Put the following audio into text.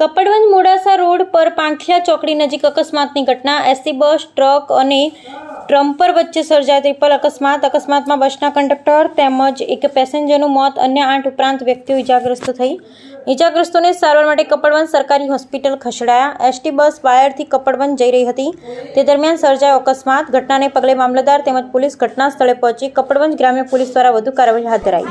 Kapadvanj Modasa road પર પાંખિયા ચોકડી નજીક અકસ્માતની ઘટના. એસટી બસ, ટ્રક અને ટ્રમ્પર વચ્ચે સર્જાય ટ્રિપલ અકસ્માત, અકસ્માતમાં બસના કંડક્ટર તેમજ એક પેસેન્જરનું મોત, અન્ય આઠ ઉપરાંત વ્યક્તિઓ ઇજાગ્રસ્ત થઈ. ઇજાગ્રસ્તોને સારવાર માટે કપડવંજ સરકારી હોસ્પિટલ ખસેડાયા. એસટી બસ વાયરથી કપડવંજ જઈ રહી હતી. તે દરમિયાન સર્જાયો અકસ્માત. ઘટનાને પગલે મામલતદાર તેમજ પોલીસ ઘટના સ્થળે પહોંચી. કપડવંજ ગ્રામ્ય પોલીસ દ્વારા વધુ કાર્યવાહી હાથ ધરાઈ.